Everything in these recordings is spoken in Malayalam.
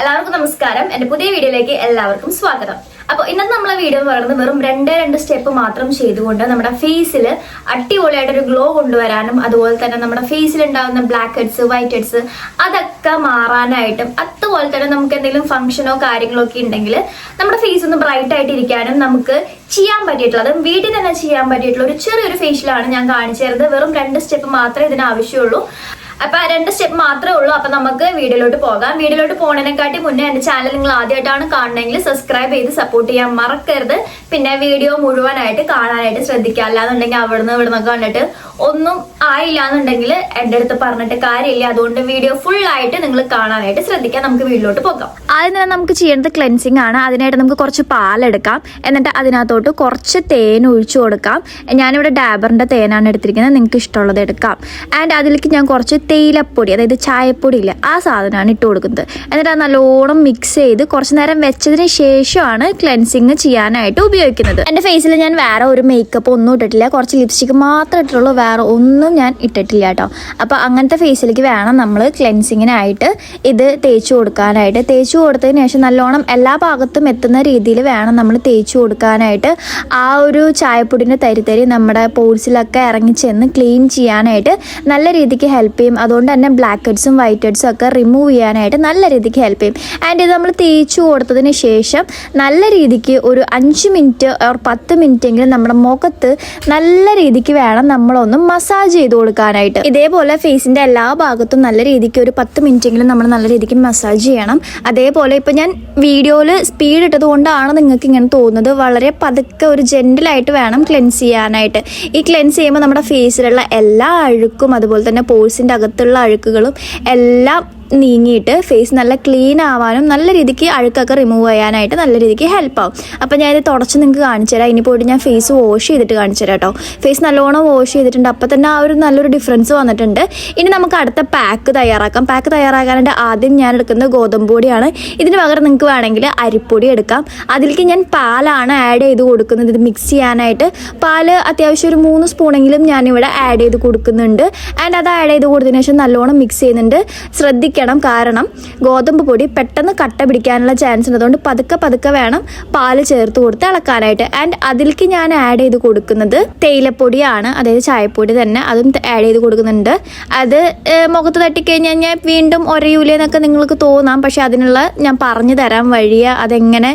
എല്ലാവർക്കും നമസ്കാരം. എന്റെ പുതിയ വീഡിയോയിലേക്ക് എല്ലാവർക്കും സ്വാഗതം. അപ്പോൾ ഇന്നത്തെ നമ്മളെ വീഡിയോ എന്ന് പറയുന്നത് വെറും രണ്ടേ രണ്ട് സ്റ്റെപ്പ് മാത്രം ചെയ്തുകൊണ്ട് നമ്മുടെ ഫേസിൽ അടിപൊളിയായിട്ട് ഒരു ഗ്ലോ കൊണ്ടുവരാനും അതുപോലെ തന്നെ നമ്മുടെ ഫേസിൽ ഉണ്ടാകുന്ന ബ്ലാക്ക് ഹെഡ്സ് വൈറ്റ് ഹെഡ്സ് അതൊക്കെ മാറാനായിട്ടും അതുപോലെ തന്നെ നമുക്ക് എന്തെങ്കിലും ഫംഗ്ഷനോ കാര്യങ്ങളോ ഒക്കെ ഉണ്ടെങ്കിൽ നമ്മുടെ ഫേസ് ഒന്ന് ബ്രൈറ്റ് ആയിട്ട് ഇരിക്കാനും നമുക്ക് ചെയ്യാൻ പറ്റിയിട്ടുള്ളത് വീട്ടിൽ തന്നെ ചെയ്യാൻ പറ്റിയിട്ടുള്ള ഒരു ചെറിയൊരു ഫേഷ്യലാണ് ഞാൻ കാണിച്ചു തരുന്നത്. വെറും രണ്ട് സ്റ്റെപ്പ് മാത്രമേ ഇതിന് ആവശ്യമുള്ളൂ. അപ്പൊ ആ രണ്ട് സ്റ്റെപ്പ് മാത്രമേ ഉള്ളൂ. അപ്പൊ നമുക്ക് വീഡിയോയിലോട്ട് പോകാം. വീഡിയോയിലോട്ട് പോണതിനെക്കാട്ടി മുന്നേ എന്റെ ചാനൽ നിങ്ങൾ ആദ്യമായിട്ടാണ് കാണണമെങ്കിൽ സബ്സ്ക്രൈബ് ചെയ്ത് സപ്പോർട്ട് ചെയ്യാൻ മറക്കരുത്. പിന്നെ വീഡിയോ മുഴുവനായിട്ട് കാണാനായിട്ട് ശ്രദ്ധിക്കുക. അല്ലാന്നുണ്ടെങ്കിൽ അവിടുന്ന് ഇവിടുന്ന് കണ്ടിട്ട് ഒന്നും ആയില്ല എന്നുണ്ടെങ്കിൽ എന്റെ അടുത്ത് പറഞ്ഞിട്ട് കാര്യമില്ല. അതുകൊണ്ട് വീഡിയോ ഫുൾ ആയിട്ട് നിങ്ങൾ കാണാനായിട്ട് ശ്രദ്ധിക്കാം. നമുക്ക് വീട്ടിലോട്ട് പോകാം. ആദ്യം തന്നെ നമുക്ക് ചെയ്യേണ്ടത് ക്ലെൻസിങ് ആണ്. അതിനായിട്ട് നമുക്ക് കുറച്ച് പാലെടുക്കാം. എന്നിട്ട് അതിനകത്തോട്ട് കുറച്ച് തേൻ ഒഴിച്ചു കൊടുക്കാം. ഞാനിവിടെ ഡാബറിന്റെ തേനാണ് എടുത്തിരിക്കുന്നത്. നിങ്ങൾക്ക് ഇഷ്ടമുള്ളത് എടുക്കാം. ആൻഡ് അതിലേക്ക് ഞാൻ കുറച്ച് തേയിലപ്പൊടി അതായത് ചായപ്പൊടി ഇല്ല ആ സാധനമാണ് ഇട്ട് കൊടുക്കുന്നത്. എന്നിട്ട് അത് നല്ലോണം മിക്സ് ചെയ്ത് കുറച്ച് നേരം വെച്ചതിന് ശേഷമാണ് ക്ലെൻസിങ് ചെയ്യാനായിട്ട് ഉപയോഗിക്കുന്നത്. എന്റെ ഫേസിൽ ഞാൻ വേറെ ഒരു മേക്കപ്പ് ഒന്നും ഇട്ടിട്ടില്ല. കുറച്ച് ലിപ്സ്റ്റിക് മാത്രമേ ഇട്ടുള്ളൂ വേറെ ഒന്നും ഞാൻ ഇട്ടിട്ടില്ല കേട്ടോ അപ്പോൾ അങ്ങനത്തെ ഫേസിലേക്ക് വേണം നമ്മൾ ക്ലെൻസിങ്ങിനായിട്ട് ഇത് തേച്ച് കൊടുക്കാനായിട്ട്. തേച്ച് കൊടുത്തതിന് ശേഷം നല്ലോണം എല്ലാ ഭാഗത്തും എത്തുന്ന രീതിയിൽ വേണം നമ്മൾ തേച്ച് കൊടുക്കാനായിട്ട്. ആ ഒരു ചായപ്പൊടിന്റെ തരിത്തരി നമ്മുടെ പോഴ്സിലൊക്കെ ഇറങ്ങി ചെന്ന് ക്ലീൻ ചെയ്യാനായിട്ട് നല്ല രീതിക്ക് ഹെൽപ്പ് ചെയ്യും. അതുകൊണ്ട് തന്നെ ബ്ലാക്ക് ഹെഡ്സും വൈറ്റ് ഹെഡ്സും ഒക്കെ റിമൂവ് ചെയ്യാനായിട്ട് നല്ല രീതിക്ക് ഹെൽപ്പ് ചെയ്യും. ആൻഡ് ഇത് നമ്മൾ തേച്ച് കൊടുത്തതിന് ശേഷം നല്ല രീതിക്ക് ഒരു അഞ്ച് മിനിറ്റ് ഓർ പത്ത് മിനിറ്റ് എങ്കിലും നമ്മുടെ മുഖത്ത് നല്ല രീതിക്ക് വേണം നമ്മളൊന്ന് മസാജ് ചെയ്ത് കൊടുക്കാനായിട്ട്. ഇതേപോലെ ഫേസിന്റെ എല്ലാ ഭാഗത്തും നല്ല രീതിക്ക് ഒരു പത്ത് മിനിറ്റ് എങ്കിലും നമ്മൾ നല്ല രീതിക്ക് മസാജ് ചെയ്യണം. അതേപോലെ ഇപ്പം ഞാൻ വീഡിയോയിൽ സ്പീഡ് ഇട്ടത് കൊണ്ടാണ് നിങ്ങൾക്ക് ഇങ്ങനെ തോന്നുന്നത്. വളരെ പതുക്കെ ഒരു ജെന്റിലായിട്ട് വേണം ക്ലെൻസ് ചെയ്യാനായിട്ട്. ഈ ക്ലെൻസ് ചെയ്യുമ്പോൾ നമ്മുടെ ഫേസിലുള്ള എല്ലാ അഴുക്കും അതുപോലെ തന്നെ പോഴ്സിന്റെ അകത്തുള്ള അഴുക്കുകളും എല്ലാം നീങ്ങിയിട്ട് ഫേസ് നല്ല ക്ലീൻ ആവാനും നല്ല രീതിക്ക് അഴുക്കൊക്കെ റിമൂവ് ചെയ്യാനായിട്ട് നല്ല രീതിക്ക് ഹെൽപ്പ് ആവും. അപ്പോൾ ഞാൻ ഇത് തുടച്ച് നിങ്ങൾക്ക് കാണിച്ചു തരാം. ഇനി പോയിട്ട് ഞാൻ ഫേസ് വാഷ് ചെയ്തിട്ട് കാണിച്ചു തരാം കേട്ടോ ഫേസ് നല്ലോണം വാഷ് ചെയ്തിട്ടുണ്ട്. അപ്പോൾ തന്നെ ആ ഒരു നല്ലൊരു ഡിഫറൻസ് വന്നിട്ടുണ്ട്. ഇനി നമുക്ക് അടുത്ത പാക്ക് തയ്യാറാക്കാം. പാക്ക് തയ്യാറാക്കാനായിട്ട് ആദ്യം ഞാൻ എടുക്കുന്നത് ഗോതമ്പ് പൊടിയാണ്. ഇതിന് പകരം നിങ്ങൾക്ക് വേണമെങ്കിൽ അരിപ്പൊടി എടുക്കാം. അതിലേക്ക് ഞാൻ പാലാണ് ആഡ് ചെയ്ത് കൊടുക്കുന്നത്. ഇത് മിക്സ് ചെയ്യാനായിട്ട് പാൽ അത്യാവശ്യം ഒരു മൂന്ന് സ്പൂണെങ്കിലും ഞാനിവിടെ ആഡ് ചെയ്ത് കൊടുക്കുന്നുണ്ട്. ആൻഡ് അത് ആഡ് ചെയ്ത് കൊടുത്തതിന് ശേഷം നല്ലോണം മിക്സ് ചെയ്യുന്നുണ്ട്. ശ്രദ്ധിക്കണം. കാരണം ഗോതമ്പ് പൊടി പെട്ടെന്ന് കട്ട പിടിക്കാനുള്ള ചാൻസ് ഉണ്ട് അതുകൊണ്ട് പതുക്കെ പതുക്കെ വേണം പാൽ ചേർത്ത് കൊടുത്ത് ഇളക്കാനായിട്ട്. ആൻഡ് അതിലേക്ക് ഞാൻ ആഡ് ചെയ്ത് കൊടുക്കുന്നത് തേയിലപ്പൊടിയാണ്. അതായത് ചായപ്പൊടി തന്നെ അതും ആഡ് ചെയ്ത് കൊടുക്കുന്നുണ്ട്. അത് മുഖത്ത് തട്ടിക്കഴിഞ്ഞ് കഴിഞ്ഞാൽ വീണ്ടും ഒരയൂലെന്നൊക്കെ നിങ്ങൾക്ക് തോന്നാം. പക്ഷെ അതിനുള്ള ഞാൻ പറഞ്ഞു തരാം വഴിയ അതെങ്ങനെ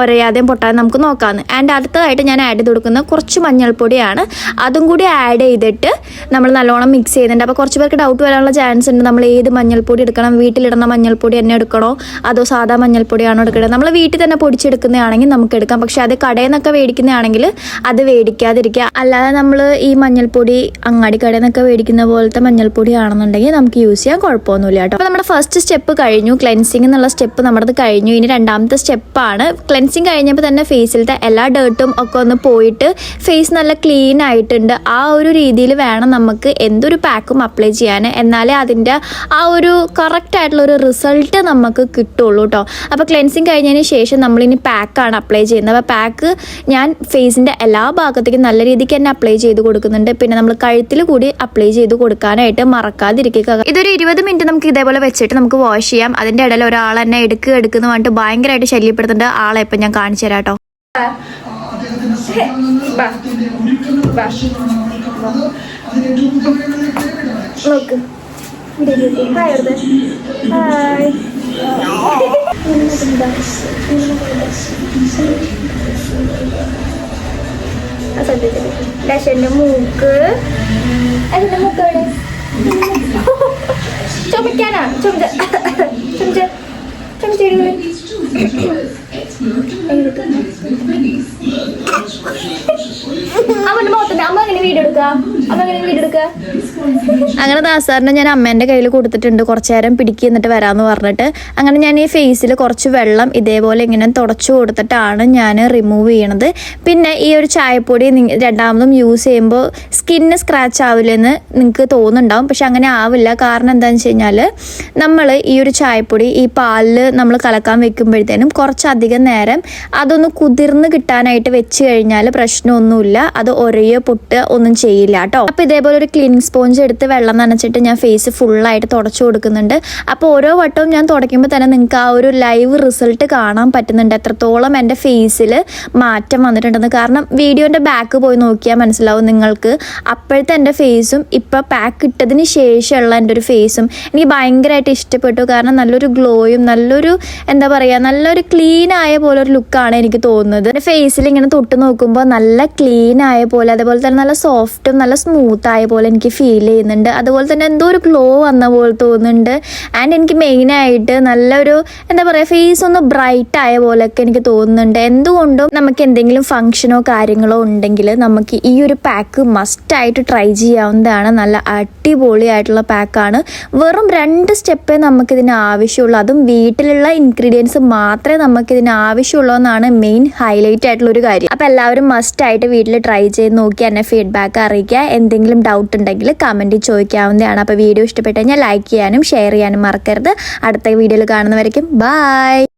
ഒരയാതെയും പൊട്ടാതെ നമുക്ക് നോക്കാമെന്ന് ആൻഡ് അടുത്തതായിട്ട് ഞാൻ ആഡ് ചെയ്ത് കൊടുക്കുന്ന കുറച്ച് മഞ്ഞൾപ്പൊടിയാണ്. അതും കൂടി ആഡ് ചെയ്തിട്ട് നമ്മൾ നല്ലോണം മിക്സ് ചെയ്യുന്നുണ്ട്. അപ്പോൾ കുറച്ച് പേർക്ക് ഡൗട്ട് വരാനുള്ള ചാൻസ് ഉണ്ട്. നമ്മൾ ഏത് മഞ്ഞൾപ്പൊടി എടുക്കണം. വീട്ടിലിടുന്ന മഞ്ഞൾപ്പൊടി തന്നെ എടുക്കണോ? അതോ സാധാ മഞ്ഞൾപ്പൊടിയാണോ എടുക്കേണ്ടത്? നമ്മൾ വീട്ടിൽ തന്നെ പൊടിച്ചെടുക്കുന്നതാണെങ്കിൽ നമുക്ക് എടുക്കാം. പക്ഷെ അത് കടയിൽ നിന്നൊക്കെ മേടിക്കുന്നതാണെങ്കിൽ അത് മേടിക്കാതിരിക്കുക. അല്ലാതെ നമ്മൾ ഈ മഞ്ഞൾപ്പൊടി അങ്ങാടി കടയിൽ നിന്നൊക്കെ മേടിക്കുന്ന പോലത്തെ മഞ്ഞൾപ്പൊടി ആണെന്നുണ്ടെങ്കിൽ നമുക്ക് യൂസ് ചെയ്യാൻ കുഴപ്പമൊന്നുമില്ല കേട്ടോ. അപ്പോൾ നമ്മുടെ ഫസ്റ്റ് സ്റ്റെപ്പ് കഴിഞ്ഞു. ക്ലെൻസിങ് എന്നുള്ള സ്റ്റെപ്പ് നമ്മുടെ കഴിഞ്ഞു. ഇനി രണ്ടാമത്തെ സ്റ്റെപ്പാണ് ക്ലെൻസിങ് കഴിഞ്ഞപ്പോൾ തന്നെ ഫേസിലത്തെ എല്ലാ ഡേർട്ടും ഒക്കെ ഒന്ന് പോയിട്ട് ഫേസ് നല്ല ക്ലീൻ ആയിട്ടുണ്ട്. ആ ഒരു രീതിയിൽ വേണം നമുക്ക് എന്തൊരു പാക്കും അപ്ലൈ ചെയ്യാൻ. എന്നാലേ അതിന്റെ ആ ഒരു കറക്റ്റ് ആയിട്ടുള്ള ഒരു റിസൾട്ട് നമുക്ക് കിട്ടുള്ളൂ കേട്ടോ അപ്പോൾ ക്ലെൻസിങ് കഴിഞ്ഞതിന് ശേഷം നമ്മളിനി പാക്കാണ് അപ്ലൈ ചെയ്യുന്നത് അപ്പോൾ പാക്ക് ഞാൻ ഫേസിന്റെ എല്ലാ ഭാഗത്തേക്കും നല്ല രീതിക്ക് തന്നെ അപ്ലൈ ചെയ്ത് കൊടുക്കുന്നുണ്ട് പിന്നെ നമ്മൾ കഴുത്തിൽ കൂടി അപ്ലൈ ചെയ്ത് കൊടുക്കാനായിട്ട് മറക്കാതിരിക്കുക ഇതൊരു ഇരുപത് മിനിറ്റ് നമുക്ക് ഇതേപോലെ വെച്ചിട്ട് നമുക്ക് വാഷ് ചെയ്യാം അതിന്റെ ഇടയിൽ ഒരാൾ തന്നെ എടുക്കുക എടുക്കുന്ന പറഞ്ഞിട്ട് ഭയങ്കരമായിട്ട് ശല്യപ്പെടുത്തുന്നുണ്ട് ആളെ ഇപ്പം ഞാൻ കാണിച്ചു തരാം കേട്ടോ നോക്ക് ഹായ് ഹായ് ദശന്റെ മൂക്ക് അതിന്റെ മൂക്ക് എവിടെ ചുമക്കാനാ ചുമച്ച ചുമച്ച ചുമച്ചെടുക്ക അമ്മന്റെ മുഖത്തിന്റെ അമ്മ എങ്ങനെ വീഡിയോ അങ്ങനെ ദാസാറിനെ ഞാൻ അമ്മേന്റെ കയ്യിൽ കൊടുത്തിട്ടുണ്ട്. കുറച്ച് നേരം പിടിക്കുക എന്നിട്ട് വരാമെന്ന് പറഞ്ഞിട്ട്. അങ്ങനെ ഞാൻ ഈ ഫേസിൽ കുറച്ച് വെള്ളം ഇതേപോലെ ഇങ്ങനെ തുടച്ചു കൊടുത്തിട്ടാണ് ഞാൻ റിമൂവ് ചെയ്യണത്. പിന്നെ ഈ ഒരു ചായപ്പൊടി രണ്ടാമതും യൂസ് ചെയ്യുമ്പോൾ സ്കിന്ന് സ്ക്രാച്ച് ആവില്ലെന്ന് നിങ്ങൾക്ക് തോന്നുന്നുണ്ടാവും. പക്ഷെ അങ്ങനെ ആവില്ല. കാരണം എന്താണെന്ന് വെച്ച് കഴിഞ്ഞാൽ നമ്മൾ ഈ ഒരു ചായപ്പൊടി ഈ പാലിൽ നമ്മൾ കലക്കാൻ വെക്കുമ്പോഴത്തേനും കുറച്ചധികം നേരം അതൊന്ന് കുതിർന്ന് കിട്ടാനായിട്ട് വെച്ച് കഴിഞ്ഞാൽ പ്രശ്നമൊന്നുമില്ല. അത് ഒരയോ പൊട്ട് ഒന്നും ചെയ്യില്ല കേട്ടോ. കേട്ടോ. അപ്പോൾ ഇതേപോലെ ഒരു ക്ലീനിങ് സ്പോഞ്ച് എടുത്ത് വെള്ളം നനച്ചിട്ട് ഞാൻ ഫേസ് ഫുള്ളായിട്ട് തുടച്ചു കൊടുക്കുന്നുണ്ട്. അപ്പോൾ ഓരോ വട്ടവും ഞാൻ തുടയ്ക്കുമ്പോൾ തന്നെ നിങ്ങൾക്ക് ആ ഒരു ലൈവ് റിസൾട്ട് കാണാൻ പറ്റുന്നുണ്ട്. എത്രത്തോളം എന്റെ ഫേസിൽ മാറ്റം വന്നിട്ടുണ്ടെന്ന്. കാരണം വീഡിയോന്റെ ബാക്ക് പോയി നോക്കിയാൽ മനസ്സിലാവും നിങ്ങൾക്ക്. അപ്പോഴത്തെ എന്റെ ഫേസും ഇപ്പോൾ പാക്ക് ഇട്ടതിന് ശേഷമുള്ള എന്റെ ഒരു ഫേസും എനിക്ക് ഭയങ്കരമായിട്ട് ഇഷ്ടപ്പെട്ടു. കാരണം നല്ലൊരു ഗ്ലോയും നല്ലൊരു എന്താ പറയുക നല്ലൊരു ക്ലീൻ ആയ പോലെ ഒരു ലുക്കാണ് എനിക്ക് തോന്നുന്നത്. എന്റെ ഫേസിൽ ഇങ്ങനെ തൊട്ട് നോക്കുമ്പോൾ നല്ല ക്ലീൻ ആയ പോലെ അതേപോലെ തന്നെ നല്ല സോഫ്റ്റും നല്ല സ്മൂത്ത് ആയ പോലെ എനിക്ക് ഫീൽ ചെയ്യുന്നുണ്ട്. അതുപോലെ തന്നെ എന്തോ ഒരു ഗ്ലോ വന്ന പോലെ തോന്നുന്നുണ്ട്. ആൻഡ് എനിക്ക് മെയിനായിട്ട് നല്ലൊരു എന്താ പറയുക ഫേസ് ഒന്ന് ബ്രൈറ്റ് ആയ പോലെയൊക്കെ എനിക്ക് തോന്നുന്നുണ്ട്. എന്തുകൊണ്ടും നമുക്ക് എന്തെങ്കിലും ഫംഗ്ഷനോ കാര്യങ്ങളോ ഉണ്ടെങ്കിൽ നമുക്ക് ഈ ഒരു പാക്ക് മസ്റ്റായിട്ട് ട്രൈ ചെയ്യാവുന്നതാണ്. നല്ല അടിപൊളിയായിട്ടുള്ള പാക്കാണ് വെറും രണ്ട് സ്റ്റെപ്പേ നമുക്കിതിന് ആവശ്യമുള്ളൂ. അതും വീട്ടിലുള്ള ഇൻഗ്രീഡിയൻസ് മാത്രമേ നമുക്കിതിന് ആവശ്യമുള്ളൂ എന്നാണ് മെയിൻ ഹൈലൈറ്റ് ആയിട്ടുള്ള ഒരു കാര്യം. അപ്പോൾ എല്ലാവരും മസ്റ്റ് ആയിട്ട് വീട്ടിൽ ട്രൈ ചെയ്ത് നോക്കി എന്നെ ഫീഡ്ബാക്ക് അറിയിക്കുക. എന്തെങ്കിലും ഡൗട്ട് ഉണ്ടെങ്കിൽ കമന്റിൽ ചോദിക്കാവുന്നതാണ്. അപ്പോൾ വീഡിയോ ഇഷ്ടപ്പെട്ടു കഴിഞ്ഞാൽ ലൈക്ക് ചെയ്യാനും ഷെയർ ചെയ്യാനും മറക്കരുത്. അടുത്ത വീഡിയോയിൽ കാണുന്നവരേക്കും ബൈ